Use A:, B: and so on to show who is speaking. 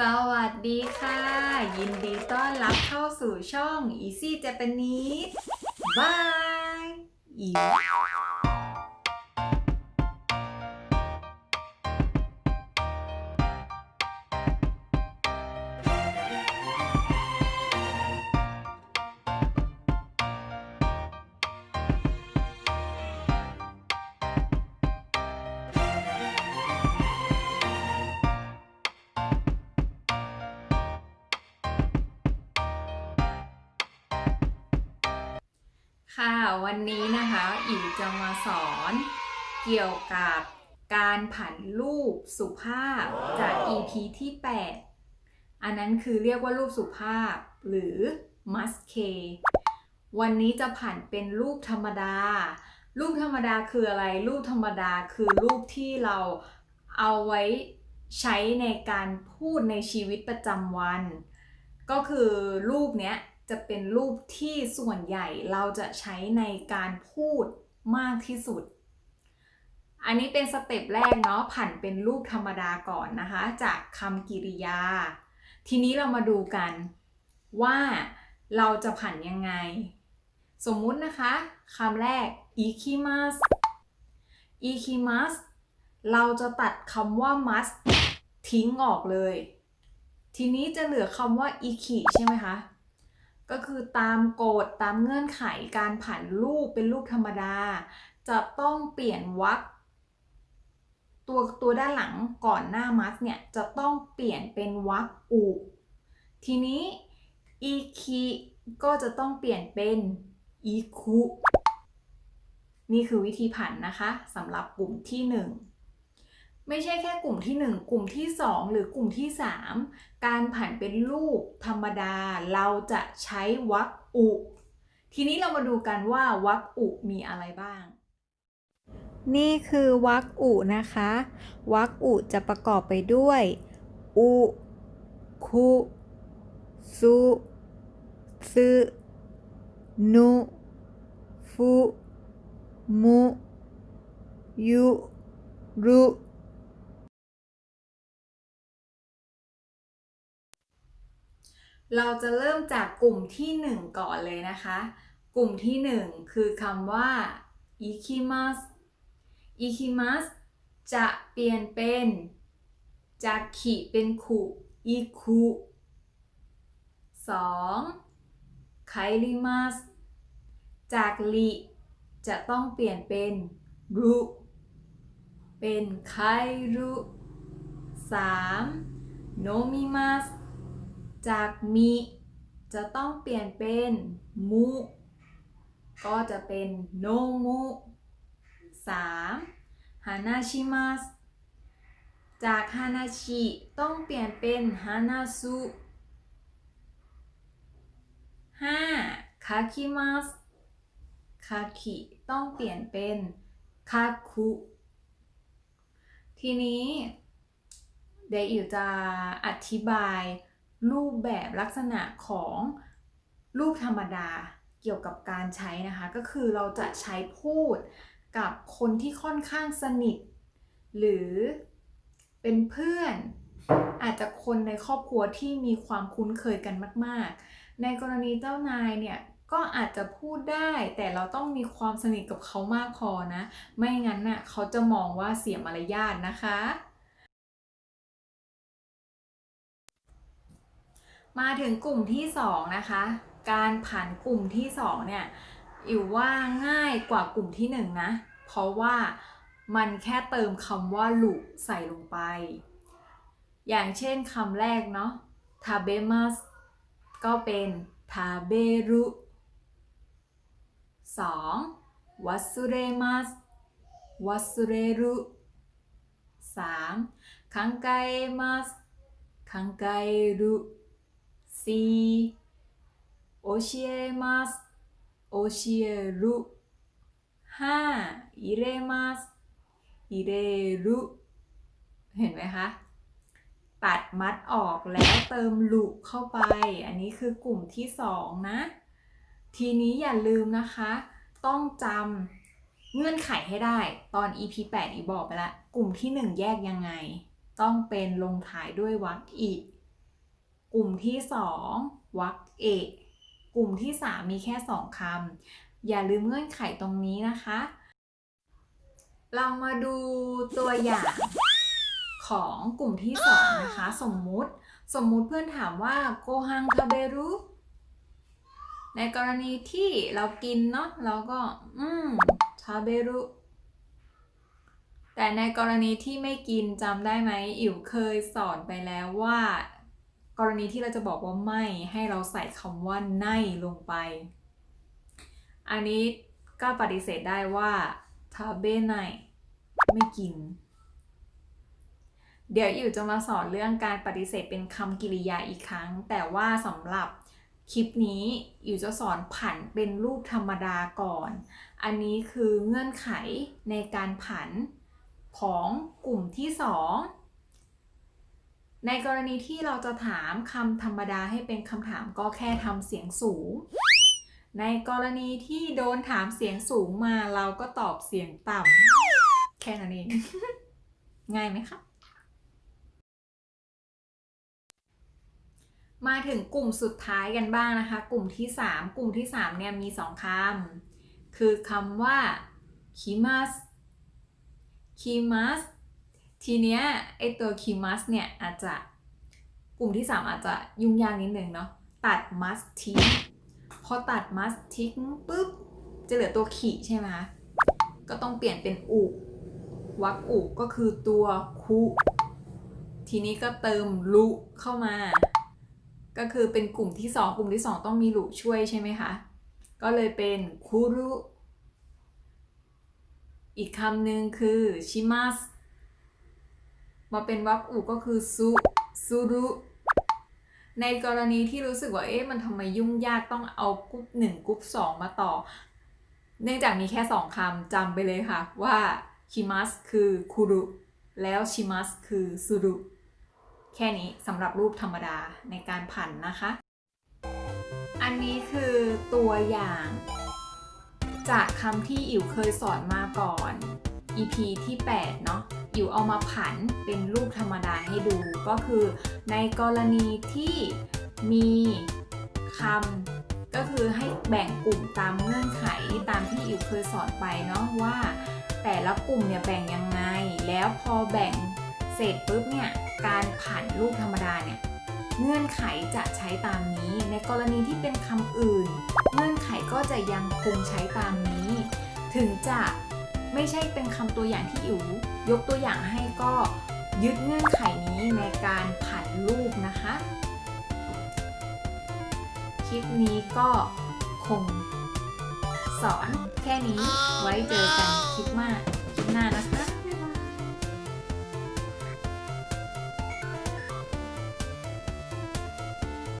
A: สวัสดีค่ะ ยินดีต้อนรับเข้าสู่ช่อง Easy Japanese บายอี ค่ะวันนี้นะคะอิ๋วจะมาสอนเกี่ยวกับการผันรูปสุภาพจาก EP ที่ 8 อันนั้นคือเรียกว่ารูปสุภาพหรือ must k วันนี้จะผันเป็นรูปธรรมดา รูปธรรมดาคืออะไร รูปธรรมดาคือรูปที่เราเอาไว้ใช้ในการพูดในชีวิตประจำวัน ก็คือรูปเนี้ย จะเป็นรูปที่ส่วนใหญ่เราจะใช้ในการพูดมากที่สุด อันนี้เป็นสเต็ปแรกเนาะผันเป็นรูปธรรมดาก่อนนะคะ จากคำกริยา ทีนี้เรามาดูกันว่าเราจะผันยังไง สมมุตินะคะคำแรก ikimas ikimas เราจะตัดคำว่า must ทิ้งออกเลย ทีนี้จะเหลือคำว่า iki ใช่ไหมคะ ก็คือตามกฎตามเงื่อนไขการผันรูปเป็นรูปธรรมดา จะต้องเปลี่ยนวรรคตัวตัวด้านหลังก่อนหน้ามัสเนี่ยจะต้องเปลี่ยนเป็นวรรคอุทีนี้อีคิก็จะต้องเปลี่ยนเป็นอีคุนี่คือวิธีผันนะคะสำหรับกลุ่มที่ 1 ไม่ใช่แค่กลุ่มที่ 1 กลุ่มที่ 2 หรือกลุ่มที่ 3 การผันเป็นรูปธรรมดา เราจะใช้วรรคอุ ทีนี้เรามาดูกันว่าวรรคอุมีอะไรบ้าง นี่คือวรรคอุนะคะวรรคอุจะประกอบไปด้วย อุ คุสุซึนุฟุมุยุรุ เราจะเริ่มจากกลุ่มที่ 1 ก่อนเลยนะคะ กลุ่มที่ 1 คือคำว่า ikimas ikimas จะเปลี่ยนเป็นจากขิเป็นขุอิคุสองไคลิมัสจากลิจะต้องเปลี่ยนเป็นรุเป็นไครุสามโนมิมัส จากมิจะต้องเปลี่ยนเป็นมุ ก็จะเป็นโนมุสามฮานาชิมัสจากฮานาชิต้องเปลี่ยนเป็นฮานาสุห้าคาคิมัสคาคิต้องเปลี่ยนเป็นคาคุทีนี้เดี๋ยวอิวจะอธิบาย รูปแบบลักษณะของรูปธรรมดาเกี่ยวกับการใช้นะคะ ก็คือเราจะใช้พูดกับคนที่ค่อนข้างสนิท หรือเป็นเพื่อน อาจจะคนในครอบครัวที่มีความคุ้นเคยกันมาก ๆ ในกรณีเจ้านายเนี่ยก็อาจจะพูดได้แต่เราต้องมีความสนิทกับเขามากพอนะ ไม่งั้นน่ะเขาจะมองว่าเสียมารยาทนะคะ มาถึงกลุ่มที่2นะคะ การผันกลุ่มที่2เนี่ยอิวว่าง่ายกว่ากลุ่มที่1นนะ เพราะว่ามันแค่เติมคำว่าหลุใส่ลงไป อย่างเช่นคำแรกเนาะทาเบมัสก็เป็นทาเบรุสองวัสุเรมัสวัสุเรรุสามคังไกมัสคังไกรุ สี่โอชิเอมัสโอชิเอรุห้าอิเรมัสอิเรรุเห็นไหมคะ ตัดมัดออกแล้วเติมลุเข้าไป อันนี้คือกลุ่มที่สองนะ ทีนี้อย่าลืมนะคะ ต้องจำเงื่อนไขให้ได้ตอน EP 8อีบอกไปละ กลุ่มที่ 1 แยกยังไง ต้องเป็นลงท้ายด้วยวรรคอี กลุ่มที่สองวรรคเอก กลุ่มที่สามมีแค่สองคำอย่าลืมเงื่อนไขตรงนี้นะคะ เรามาดูตัวอย่างของกลุ่มที่สองนะคะ สมมุติ สมมุติเพื่อนถามว่าโกฮังทาเบรุในกรณีที่เรากินเนาะเราก็ อืมทาเบรุแต่ในกรณีที่ไม่กินจำได้ไหม อิ๋วเคยสอนไปแล้วว่า กรณีที่เราจะบอกว่าไม่ให้เราใส่คำว่าในลงไป อันนี้ก็ปฏิเสธได้ว่าทาเบไนไม่กิน เดี๋ยวอิ๋วจะมาสอนเรื่องการปฏิเสธเป็นคำกริยาอีกครั้ง แต่ว่าสำหรับคลิปนี้อิ๋วจะสอนผันเป็นรูปธรรมดาก่อน อันนี้คือเงื่อนไขในการผันของกลุ่มที่สอง ในกรณีที่เราจะถามคำธรรมดาให้เป็นคำถามก็แค่ทำเสียงสูง ในกรณีที่โดนถามเสียงสูงมาเราก็ตอบเสียงต่ำแค่นั้นเอง ง่ายไหมคะ มาถึงกลุ่มสุดท้ายกันบ้างนะคะ กลุ่มที่ 3 กลุ่มที่ 3 เนี่ยมี 2 คำ คือคำว่า kimas kimas ทีเนี้ยไอตัว kimas เนี่ยอาจจะกลุ่มที่ 3 อาจจะยุ่งยากนิดนึงเนาะตัด must ทิ้งพอตัด must ทิ้งปุ๊บจะเหลือตัวขีใช่ไหมคะก็ต้องเปลี่ยนเป็นอุวักอุก็คือตัวคุทีนี้ก็เติมลุเข้ามา ก็คือเป็นกลุ่มที่ 2 กลุ่มที่ 2 ต้องมีลุช่วยใช่ไหมคะ ก็เลยเป็นคุรุอีกคำหนึ่งคือชิมัส มาเป็นวักอุก็คือซุซุรุในกรณีที่รู้สึกว่าเอ๊ะมันทำไมยุ่งยากต้องเอากรุ๊ปหนึ่งกรุ๊ปสองมาต่อ เนื่องจากมีแค่สองคำจำไปเลยค่ะว่าคิมัสคือคุรุแล้วชิมัสคือซุรุแค่นี้สำหรับรูปธรรมดาในการผันนะคะ อันนี้คือตัวอย่าง จากคำที่อิ๋วเคยสอนมาก่อน EP ที่ 8 เนาะอิ๋วเอามาผันเป็นรูปธรรมดาให้ดู ก็คือในกรณีที่มีคำก็คือให้แบ่งกลุ่มตามเงื่อนไขตามที่อิวเคยสอนไปเนาะว่า แต่ละกลุ่มเนี่ยแบ่งยังไง แล้วพอแบ่งเสร็จปุ๊บเนี่ยการผันรูปธรรมดาเนี่ยเงื่อนไขจะใช้ตามนี้ ในกรณีที่เป็นคำอื่น เงื่อนไขก็จะยังคงใช้ตามนี้ ถึงจะ ไม่ใช่เป็นคำตัวอย่างที่อิ๋วยกตัวอย่างให้ก็ยึดเงื่อนไขนี้ในการผันรูปนะคะ คลิปนี้ก็คงสอนแค่นี้ไว้เจอกันคลิปหน้าคลิปหน้านะคะ